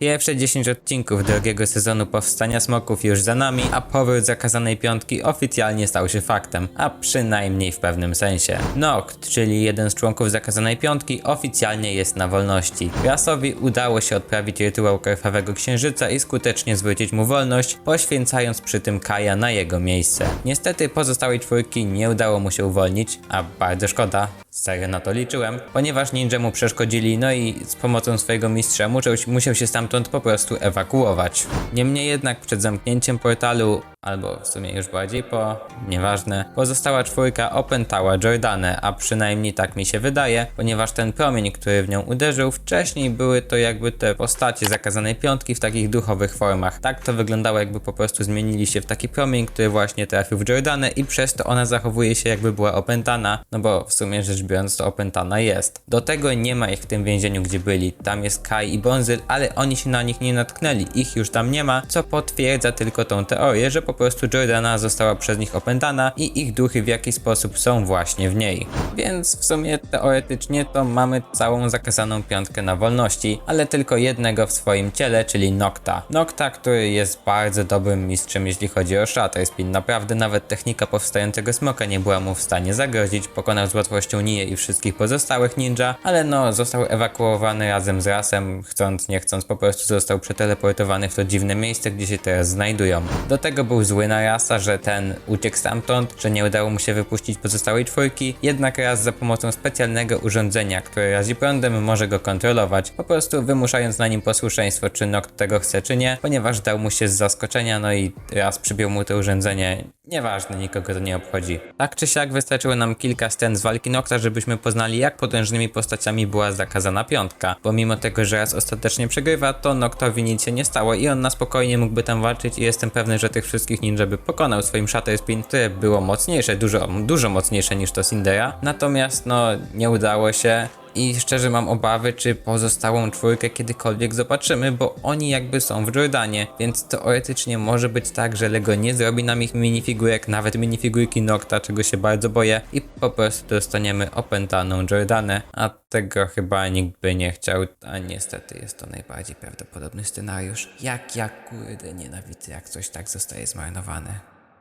Pierwsze 10 odcinków drugiego sezonu Powstania Smoków już za nami, a powrót zakazanej piątki oficjalnie stał się faktem, a przynajmniej w pewnym sensie. Noct, czyli jeden z członków zakazanej piątki, oficjalnie jest na wolności. Rasowi udało się odprawić rytuał krwawego księżyca i skutecznie zwrócić mu wolność, poświęcając przy tym Kaja na jego miejsce. Niestety pozostałej czwórki nie udało mu się uwolnić, a bardzo szkoda, serio na to liczyłem, ponieważ ninja mu przeszkodzili, no i z pomocą swojego mistrza musiał, musiał się stamtąd po prostu ewakuować. Niemniej jednak przed zamknięciem portalu, albo w sumie już bardziej po, nieważne, pozostała czwórka opętała Jordanę, a przynajmniej tak mi się wydaje, ponieważ ten promień, który w nią uderzył, wcześniej były to jakby te postacie zakazanej piątki w takich duchowych formach. Tak to wyglądało, jakby po prostu zmienili się w taki promień, który właśnie trafił w Jordanę i przez to ona zachowuje się jakby była opętana, no bo w sumie rzecz biorąc to opętana jest. Do tego nie ma ich w tym więzieniu, gdzie byli. Tam jest Kai i Bonzyl, ale oni się na nich nie natknęli. Ich już tam nie ma, co potwierdza tylko tą teorię, że po prostu Jordana została przez nich opętana i ich duchy w jakiś sposób są właśnie w niej. Więc w sumie teoretycznie to mamy całą zakazaną piątkę na wolności, ale tylko jednego w swoim ciele, czyli Nocta. Nocta, który jest bardzo dobrym mistrzem, jeśli chodzi o Shatter Spin. Naprawdę nawet technika powstającego smoka nie była mu w stanie zagrozić. Pokonał z łatwością I wszystkich pozostałych ninja, ale no został ewakuowany razem z Rasem, chcąc nie chcąc po prostu został przeteleportowany w to dziwne miejsce, gdzie się teraz znajdują. Do tego był zły na Rasa, że ten uciekł stamtąd, że nie udało mu się wypuścić pozostałej czwórki, jednak Ras za pomocą specjalnego urządzenia, które razi prądem może go kontrolować, po prostu wymuszając na nim posłuszeństwo, czy Noct tego chce, czy nie, ponieważ dał mu się z zaskoczenia, no i Ras przybił mu to urządzenie. Nieważne, nikogo to nie obchodzi. Tak czy siak wystarczyło nam kilka scen z walki Nocta, żebyśmy poznali jak potężnymi postaciami była zakazana piątka. Bo mimo tego, że raz ostatecznie przegrywa, to Noctowi nic się nie stało i on na spokojnie mógłby tam walczyć i jestem pewny, że tych wszystkich ninja by pokonał swoim Shatter Spin, które było mocniejsze, dużo, dużo mocniejsze niż to Cindera. Natomiast no, nie udało się. I szczerze mam obawy, czy pozostałą czwórkę kiedykolwiek zobaczymy, bo oni jakby są w Jordanie, więc teoretycznie może być tak, że Lego nie zrobi nam ich minifigurek, nawet minifigurki Nocta, czego się bardzo boję i po prostu dostaniemy opętaną Jordanę, a tego chyba nikt by nie chciał, a niestety jest to najbardziej prawdopodobny scenariusz. Jak ja kurde nienawidzę, jak coś tak zostaje zmarnowane.